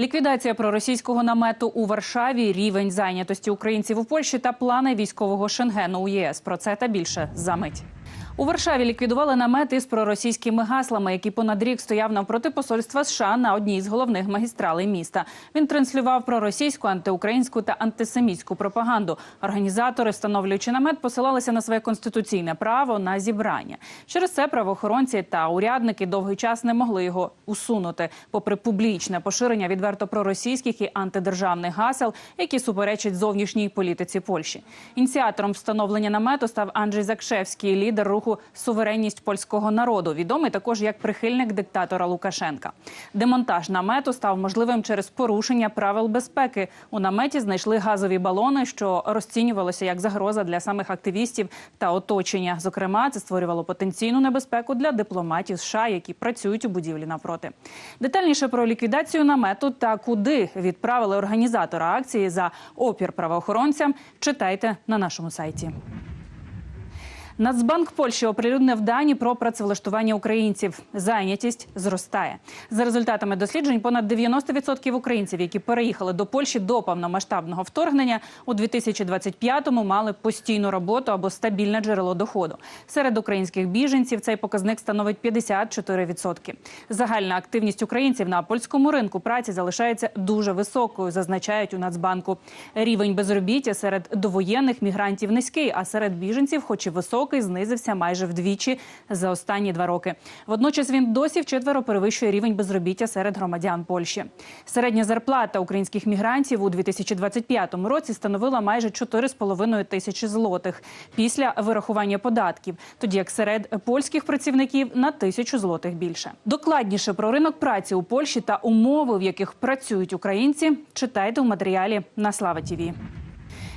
Ліквідація проросійського намету у Варшаві, рівень зайнятості українців у Польщі та плани військового шенгену у ЄС. Про це та більше за мить. У Варшаві ліквідували намет із проросійськими гаслами, які понад рік стояв навпроти посольства США на одній з головних магістралей міста. Він транслював проросійську, антиукраїнську та антисемітську пропаганду. Організатори, встановлюючи намет, посилалися на своє конституційне право на зібрання. Через це правоохоронці та урядники довгий час не могли його усунути, попри публічне поширення відверто проросійських і антидержавних гасел, які суперечать зовнішній політиці Польщі. Ініціатором встановлення намету став Анджей Закшевський, лідер руху Суверенність польського народу, відомий також як прихильник диктатора Лукашенка. Демонтаж намету став можливим через порушення правил безпеки. У наметі знайшли газові балони, що розцінювалося як загроза для самих активістів та оточення. Зокрема, це створювало потенційну небезпеку для дипломатів США, які працюють у будівлі навпроти. Детальніше про ліквідацію намету та куди відправили організатора акції за опір правоохоронцям. Читайте на нашому сайті. Нацбанк Польщі оприлюднив дані про працевлаштування українців. Зайнятість зростає за результатами досліджень. Понад 90% українців, які переїхали до Польщі до повномасштабного вторгнення, у 2025-му мали постійну роботу або стабільне джерело доходу. Серед українських біженців цей показник становить 54%. Загальна активність українців на польському ринку праці залишається дуже високою, зазначають у Нацбанку. Рівень безробіття серед довоєнних мігрантів низький, а серед біженців, хоч і високий, знизився майже вдвічі за останні два роки. Водночас він досі вчетверо перевищує рівень безробіття серед громадян Польщі. Середня зарплата українських мігрантів у 2025 році становила майже 4,5 тисячі злотих після вирахування податків, тоді як серед польських працівників на тисячу злотих більше. Докладніше про ринок праці у Польщі та умови, в яких працюють українці, читайте у матеріалі на Слава Тіві.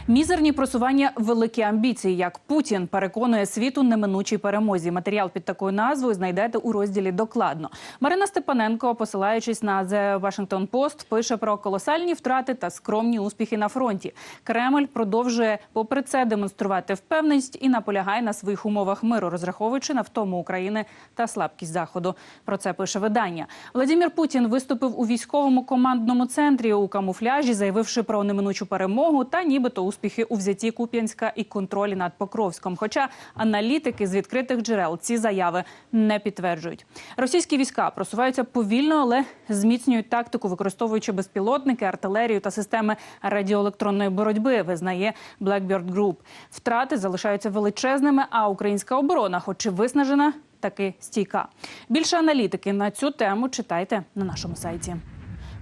Мізерні просування, великі амбіції. Як Путін переконує світу неминучій перемозі. Матеріал під такою назвою знайдете у розділі докладно. Марина Степаненко, посилаючись на The Washington Post, пише про колосальні втрати та скромні успіхи на фронті. Кремль продовжує, попри це, демонструвати впевненість і наполягає на своїх умовах миру, розраховуючи на втому України та слабкість заходу. Про це пише видання. Владимир Путін виступив у військовому командному центрі у камуфляжі, заявивши про неминучу перемогу та нібито успіхи у взятті Куп'янська і контролі над Покровськом. Хоча аналітики з відкритих джерел ці заяви не підтверджують. Російські війська просуваються повільно, але зміцнюють тактику, використовуючи безпілотники, артилерію та системи радіоелектронної боротьби. Визнає Blackbird Group. Втрати залишаються величезними. А українська оборона, хоч і виснажена, таки стійка. Більше аналітики на цю тему читайте на нашому сайті.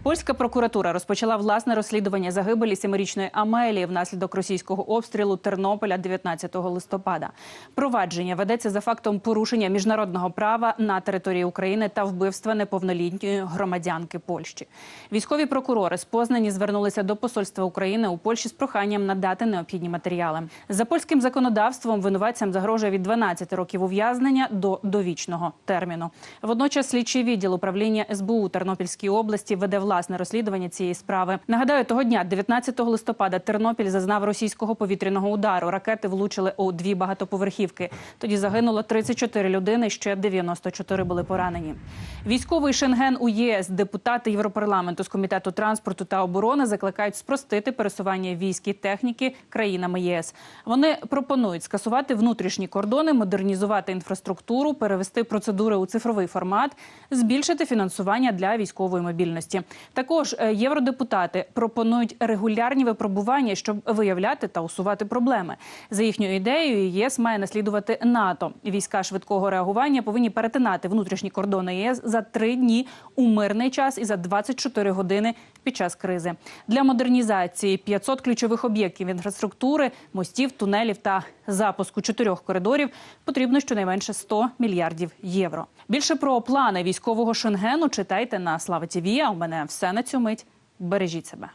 Польська прокуратура розпочала власне розслідування загибелі семирічної Амелії внаслідок російського обстрілу Тернополя 19 листопада. Провадження ведеться за фактом порушення міжнародного права на території України та вбивства неповнолітньої громадянки Польщі. Військові прокурори з Познані звернулися до посольства України у Польщі з проханням надати необхідні матеріали. За польським законодавством винуватцям загрожує від 12 років ув'язнення до довічного терміну. Водночас слідчий відділ управління СБУ Тернопільській області веде власне розслідування цієї справи. Нагадаю, того дня, 19 листопада, Тернопіль зазнав російського повітряного удару. Ракети влучили у дві багатоповерхівки. Тоді загинуло 34 людини. Ще 94 були поранені. Військовий шенген у ЄС, депутати Європарламенту з комітету транспорту та оборони закликають спростити пересування військ і техніки країнами ЄС. Вони пропонують скасувати внутрішні кордони, модернізувати інфраструктуру, перевести процедури у цифровий формат, збільшити фінансування для військової мобільності. Також е, євродепутати пропонують регулярні випробування, щоб виявляти та усувати проблеми. За їхньою ідеєю, ЄС має наслідувати НАТО. Війська швидкого реагування повинні перетинати внутрішні кордони ЄС за три дні у мирний час і за 24 години під час кризи. Для модернізації 500 ключових об'єктів інфраструктури, мостів, тунелів та запуску чотирьох коридорів потрібно щонайменше 100 мільярдів євро. Більше про плани військового шенгену читайте на Слава ТІВІ. А у мене все на цю мить. Бережіть себе.